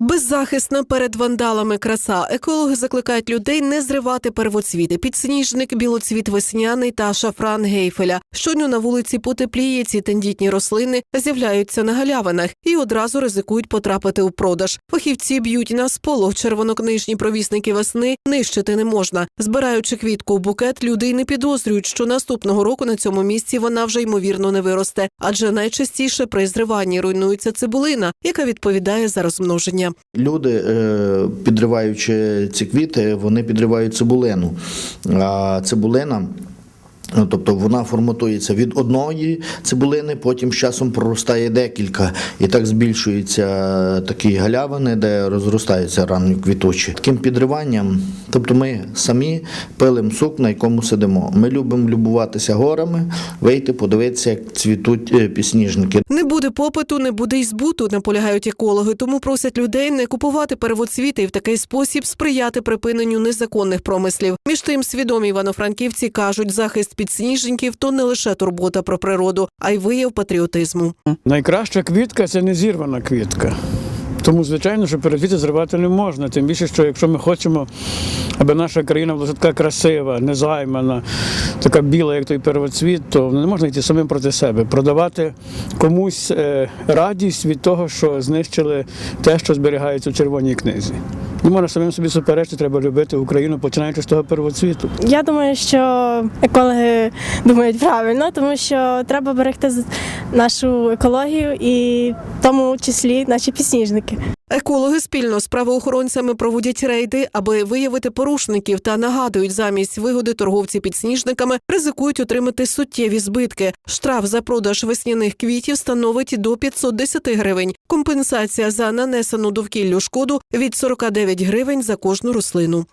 Беззахисна перед вандалами краса. Екологи закликають людей не зривати первоцвіти. Підсніжник, білоцвіт весняний та шафран гейфеля. Щойно на вулиці потепліє ці тендітні рослини з'являються на галявинах і одразу ризикують потрапити у продаж. Фахівці б'ють на сполох червонокнижні провісники весни нищити не можна. Збираючи квітку у букет, люди не підозрюють, що наступного року на цьому місці вона вже ймовірно не виросте, адже найчастіше при зриванні руйнується цибулина, яка відповідає за розмноження. Люди, е, підриваючи ці квіти, вони підривають цибулину. А цибулина. Ну, тобто вона форматується від одної цибулини, потім з часом проростає декілька, і так збільшуються такі галявини, де розростаються ранні квіточі. Таким підриванням, тобто ми самі пилимо сук, на якому сидимо. Ми любимо любуватися горами, вийти, подивитися, як цвітуть е, підсніжники. Не буде попиту, не буде й збуту, наполягають екологи. Тому просять людей не купувати первоцвіти і в такий спосіб сприяти припиненню незаконних промислів. Між тим, свідомі івано-франківці кажуть, захист підсніжників то не лише турбота про природу, а й вияв патріотизму. Найкраща квітка це не зірвана квітка. Тому, звичайно, що первоцвіти зривати не можна. Тим більше, що якщо ми хочемо, аби наша країна була така красива, незаймана, така біла, як той первоцвіт, то не можна йти самим проти себе, продавати комусь е, радість від того, що знищили те, що зберігається в червоній книзі. Не можна самим собі суперечити, треба любити Україну, починаючи з того первоцвіту. Я думаю, що екологи думають правильно, тому що треба берегти нашу екологію і в тому числі наші підсніжники. Екологи спільно з правоохоронцями проводять рейди, аби виявити порушників та нагадують, замість вигоди торговці підсніжниками ризикують отримати суттєві збитки. Штраф за продаж весняних квітів становить до 510 гривень. Компенсація за нанесену довкіллю шкоду від 49 гривень за кожну рослину.